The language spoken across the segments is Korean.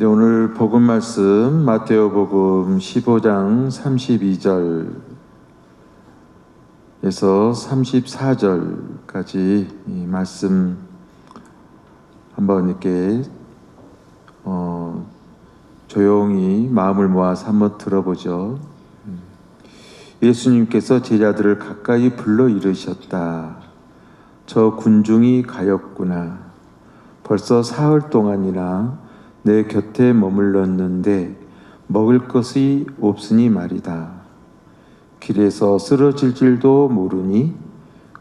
네, 오늘 복음 말씀 마테오 복음 15장 32절에서 34절까지 이 말씀 한번 이렇게 어, 조용히 마음을 모아서 한번 들어보죠. 음. 예수님께서 제자들을 가까이 불러 이르셨다. 저 군중이 가엾구나. 벌써 사흘 동안이나 내 곁에 머물렀는데 먹을 것이 없으니 말이다. 길에서 쓰러질 줄도 모르니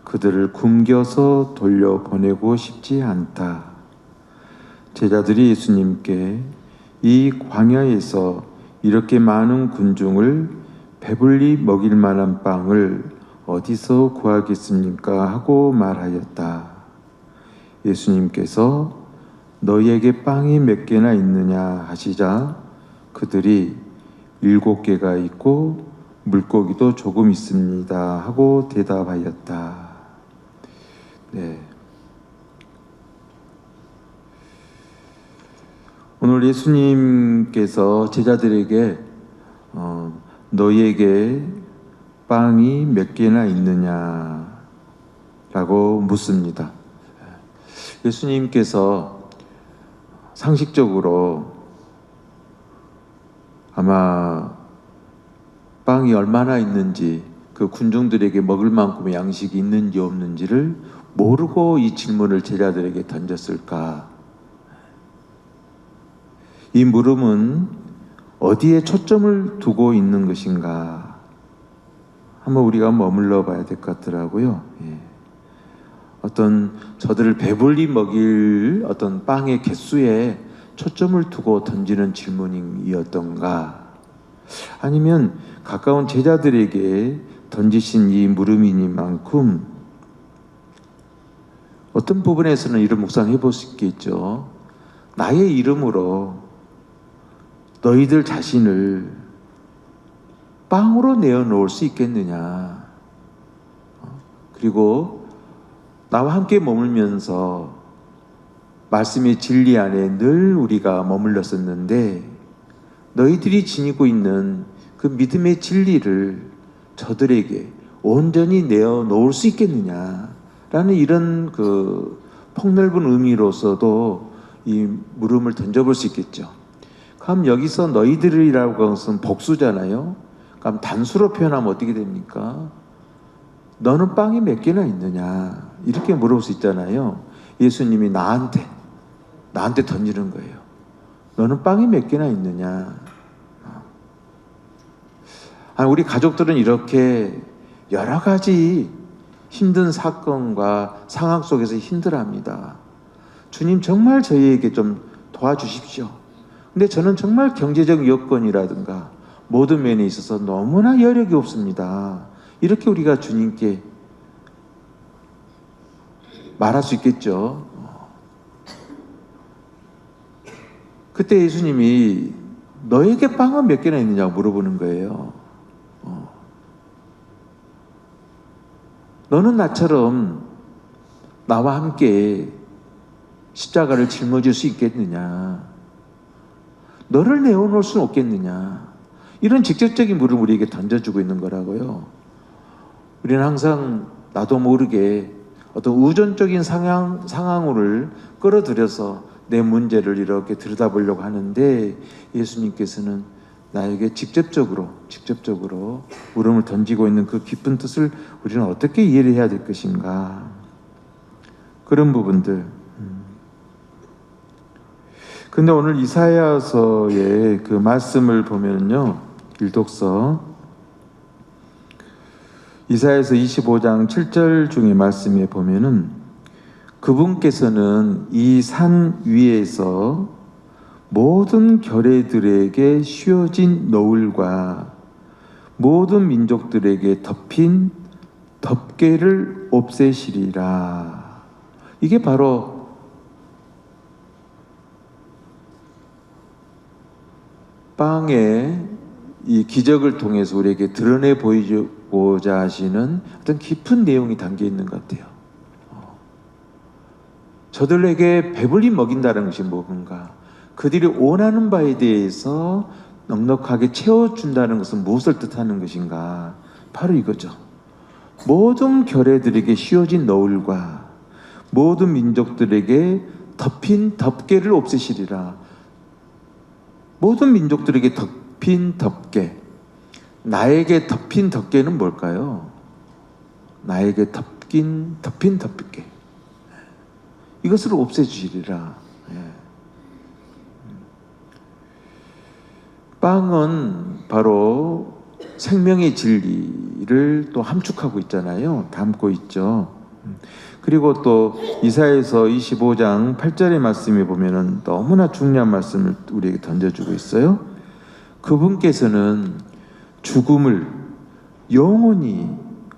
그들을 굶겨서 돌려보내고 싶지 않다. 제자들이 예수님께 이 광야에서 이렇게 많은 군중을 배불리 먹일 만한 빵을 어디서 구하겠습니까? 하고 말하였다. 예수님께서 너희에게 빵이 몇 개나 있느냐 하시자 그들이 일곱 개가 있고 물고기도 조금 있습니다 하고 대답하였다. 네. 오늘 예수님께서 제자들에게 어, 너희에게 빵이 몇 개나 있느냐 라고 묻습니다. 예수님께서 상식적으로 아마 빵이 얼마나 있는지 그 군중들에게 먹을 만큼의 양식이 있는지 없는지를 모르고 이 질문을 제자들에게 던졌을까? 이 물음은 어디에 초점을 두고 있는 것인가? 한번 우리가 머물러 봐야 될 것 같더라고요. 예. 어떤 저들을 배불리 먹일 어떤 빵의 개수에 초점을 두고 던지는 질문이었던가 아니면 가까운 제자들에게 던지신 이 물음이니만큼 어떤 부분에서는 이런 묵상해 볼 수 있겠죠. 나의 이름으로 너희들 자신을 빵으로 내어 놓을 수 있겠느냐. 그리고 나와 함께 머물면서 말씀의 진리 안에 늘 우리가 머물렀었는데 너희들이 지니고 있는 그 믿음의 진리를 저들에게 온전히 내어 놓을 수 있겠느냐라는 이런 그 폭넓은 의미로서도 이 물음을 던져볼 수 있겠죠. 그럼 여기서 너희들이라고 하는 것은 복수잖아요. 그럼 단수로 표현하면 어떻게 됩니까? 너는 빵이 몇 개나 있느냐? 이렇게 물어볼 수 있잖아요. 예수님이 나한테, 나한테 던지는 거예요. 너는 빵이 몇 개나 있느냐? 아니, 우리 가족들은 이렇게 여러 가지 힘든 사건과 상황 속에서 힘들합니다. 주님 정말 저희에게 좀 도와주십시오. 근데 저는 정말 경제적 여건이라든가 모든 면에 있어서 너무나 여력이 없습니다. 이렇게 우리가 주님께 말할 수 있겠죠. 그때 예수님이 너에게 빵은 몇 개나 있느냐고 물어보는 거예요. 어. 너는 나처럼 나와 함께 십자가를 짊어질 수 있겠느냐? 너를 내어놓을 수는 없겠느냐? 이런 직접적인 물을 우리에게 던져주고 있는 거라고요. 우리는 항상 나도 모르게 어떤 우전적인 상황, 상황을 끌어들여서 내 문제를 이렇게 들여다보려고 하는데 예수님께서는 나에게 직접적으로, 직접적으로 물음을 던지고 있는 그 깊은 뜻을 우리는 어떻게 이해를 해야 될 것인가. 그런 부분들. 근데 오늘 이사야서의 그 말씀을 보면요. 일독서 이사야서 25장 7절 중에 말씀에 보면은 그분께서는 이 산 위에서 모든 결의들에게 쉬어진 노을과 모든 민족들에게 덮인 덮개를 없애시리라. 이게 바로 빵의 이 기적을 통해서 우리에게 드러내 보이죠. 고자 하시는 어떤 깊은 내용이 담겨 있는 것 같아요. 어. 저들에게 배불리 먹인다는 것이 뭔가 그들이 원하는 바에 대해서 넉넉하게 채워준다는 것은 무엇을 뜻하는 것인가? 바로 이거죠. 모든 결애들에게 씌워진 너울과 모든 민족들에게 덮인 덮개를 없애시리라. 모든 민족들에게 덮인 덮개. 나에게 덮인 덮개는 뭘까요? 나에게 덮긴 덮인 덮개. 이것을 없애주시리라. 예. 빵은 바로 생명의 진리를 또 함축하고 있잖아요. 담고 있죠. 그리고 또 이사에서 25장 8절의 말씀에 보면은 너무나 중요한 말씀을 우리에게 던져주고 있어요. 그분께서는 죽음을 영원히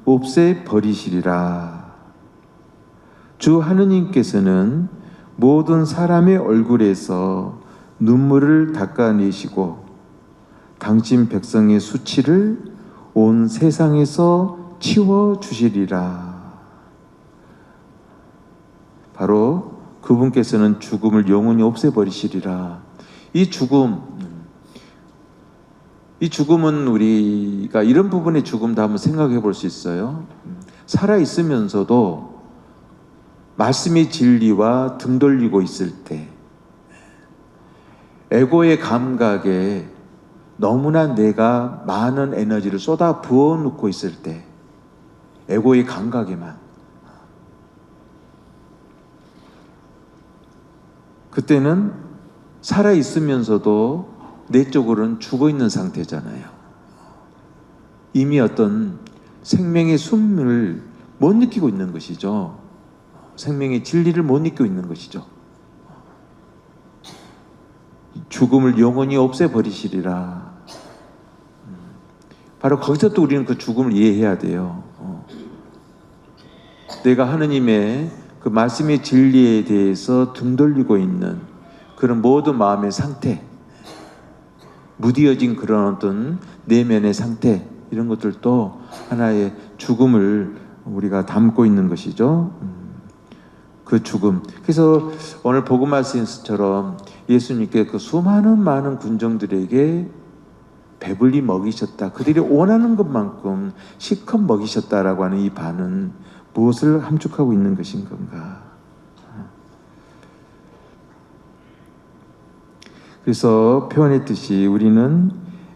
없애 버리시리라. 주 하느님께서는 모든 사람의 얼굴에서 눈물을 닦아내시고 당신 백성의 수치를 온 세상에서 치워 주시리라. 바로 그분께서는 죽음을 영원히 없애버리시리라. 이 죽음, 이 죽음은 우리가 이런 부분의 죽음도 한번 생각해 볼 수 있어요. 살아 있으면서도 말씀의 진리와 등 돌리고 있을 때, 에고의 감각에 너무나 내가 많은 에너지를 쏟아 부어 놓고 있을 때, 에고의 감각에만. 그때는 살아 있으면서도 내적으로는 죽어 있는 상태잖아요. 이미 어떤 생명의 숨을 못 느끼고 있는 것이죠. 생명의 진리를 못 느끼고 있는 것이죠. 죽음을 영원히 없애버리시리라. 바로 거기서 또 우리는 그 죽음을 이해해야 돼요. 어. 내가 하느님의 그 말씀의 진리에 대해서 등 돌리고 있는 그런 모든 마음의 상태, 무디어진 그런 어떤 내면의 상태, 이런 것들도 하나의 죽음을 우리가 담고 있는 것이죠. 음. 그 죽음. 그래서 오늘 복음 말씀처럼 예수님께 그 수많은 많은 군정들에게 배불리 먹이셨다. 그들이 원하는 것만큼 실컷 먹이셨다라고 하는 이 반은 무엇을 함축하고 있는 것인 건가? 그래서 표현했듯이 우리는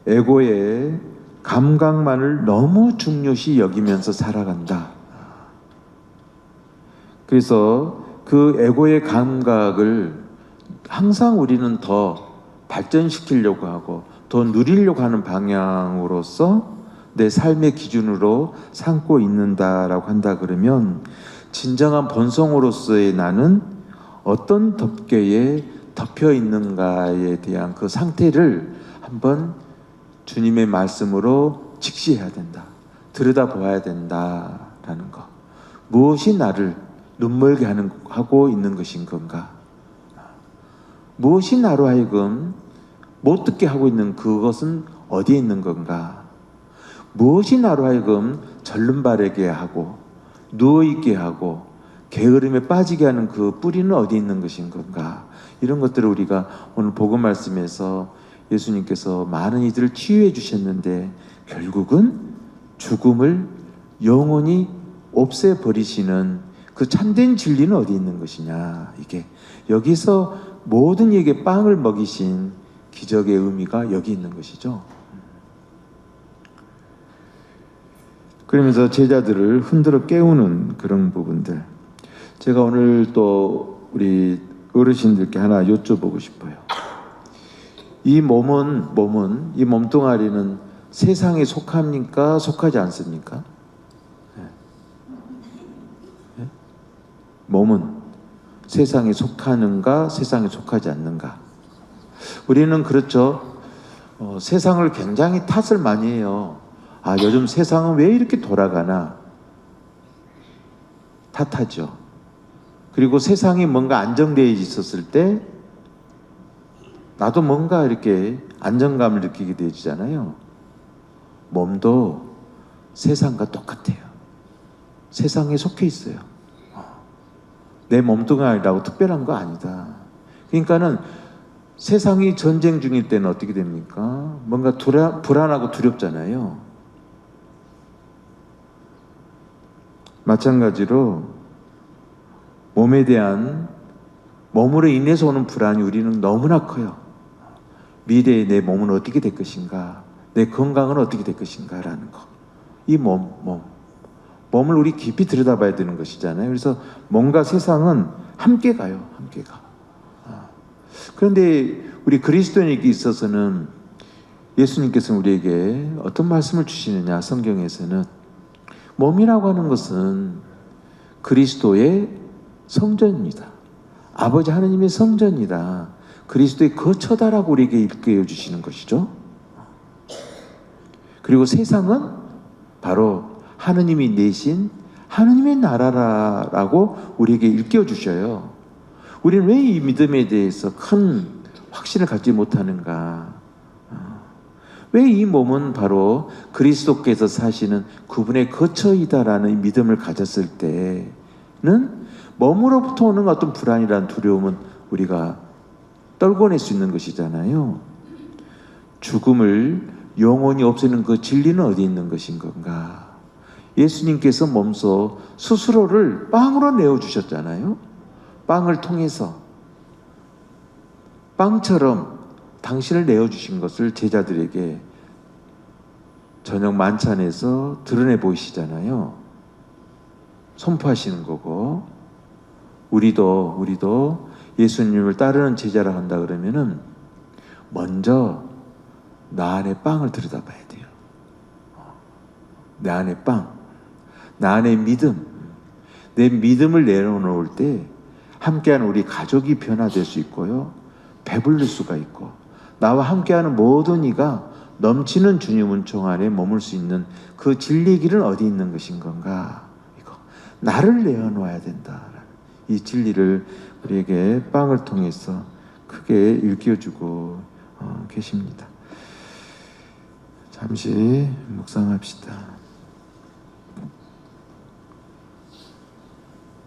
에고의 감각만을 너무 중요시 여기면서 살아간다. 그래서 그 에고의 감각을 항상 우리는 더 발전시키려고 하고 더 누리려고 하는 방향으로서 내 삶의 기준으로 삼고 있는다라고 한다 그러면 진정한 본성으로서의 나는 어떤 덮개에 덮여 있는가에 대한 그 상태를 한번 주님의 말씀으로 직시해야 된다. 들여다보아야 된다라는 것. 무엇이 나를 눈멀게 하는, 하고 있는 것인 건가? 무엇이 나로 하여금 못 듣게 하고 있는 그것은 어디에 있는 건가? 무엇이 나로 하여금 절름바르게 하고 누워있게 하고 게으름에 빠지게 하는 그 뿌리는 어디 있는 것인 건가? 이런 것들을 우리가 오늘 복음 말씀에서 예수님께서 많은 이들을 치유해 주셨는데 결국은 죽음을 영원히 없애 버리시는 그 참된 진리는 어디 있는 것이냐 이게 여기서 모든 이에게 빵을 먹이신 기적의 의미가 여기 있는 것이죠. 그러면서 제자들을 흔들어 깨우는 그런 부분들. 제가 오늘 또 우리 어르신들께 하나 여쭤보고 싶어요. 이 몸은 몸은 이 몸뚱아리는 세상에 속합니까? 속하지 않습니까? 네. 네? 몸은 세상에 속하는가? 세상에 속하지 않는가? 우리는 그렇죠. 어, 세상을 굉장히 탓을 많이 해요. 아, 요즘 세상은 왜 이렇게 돌아가나? 탓하죠. 그리고 세상이 뭔가 안정되어 있었을 때 나도 뭔가 이렇게 안정감을 느끼게 되잖아요. 몸도 세상과 똑같아요. 세상에 속해 있어요. 내 몸뚱아리라고 특별한 거 아니다. 그러니까는 세상이 전쟁 중일 때는 어떻게 됩니까? 뭔가 두라, 불안하고 두렵잖아요. 마찬가지로 몸에 대한 몸으로 인해서 오는 불안이 우리는 너무나 커요. 미래의 내 몸은 어떻게 될 것인가? 내 건강은 어떻게 될 것인가? 라는 거. 이 몸, 몸. 몸을 우리 깊이 들여다봐야 되는 것이잖아요. 그래서 몸과 세상은 함께 가요. 함께 가. 아. 그런데 우리 그리스도인에게 있어서는 예수님께서는 우리에게 어떤 말씀을 주시느냐? 성경에서는 몸이라고 하는 것은 그리스도의 성전입니다. 아버지 하느님의 성전이다. 그리스도의 거처다라고 우리에게 일깨워 주시는 것이죠. 그리고 세상은 바로 하느님이 내신 하느님의 나라라고 우리에게 일깨워 주셔요. 우리는 왜 이 믿음에 대해서 큰 확신을 갖지 못하는가? 왜 이 몸은 바로 그리스도께서 사시는 그분의 거처이다라는 믿음을 가졌을 때는 몸으로부터 오는 어떤 불안이란 두려움은 우리가 떨궈낼 수 있는 것이잖아요. 죽음을 영원히 없애는 그 진리는 어디 있는 것인 건가? 예수님께서 몸소 스스로를 빵으로 내어 주셨잖아요. 빵을 통해서 빵처럼 당신을 내어 주신 것을 제자들에게 저녁 만찬에서 드러내 보이시잖아요. 선포하시는 거고 우리도 우리도 예수님을 따르는 제자라 한다 그러면은 먼저 나 안에 빵을 들여다봐야 돼요. 내 안에 빵, 나 안에 믿음, 내 믿음을 내려놓을 때 함께하는 우리 가족이 변화될 수 있고요, 배불릴 수가 있고 나와 함께하는 모든 이가 넘치는 주님 은총 안에 머물 수 있는 그 진리의 길은 어디 있는 것인 건가? 이거 나를 내어놓아야 된다. 이 진리를 우리에게 빵을 통해서 크게 일깨워주고 어, 계십니다. 잠시 묵상합시다.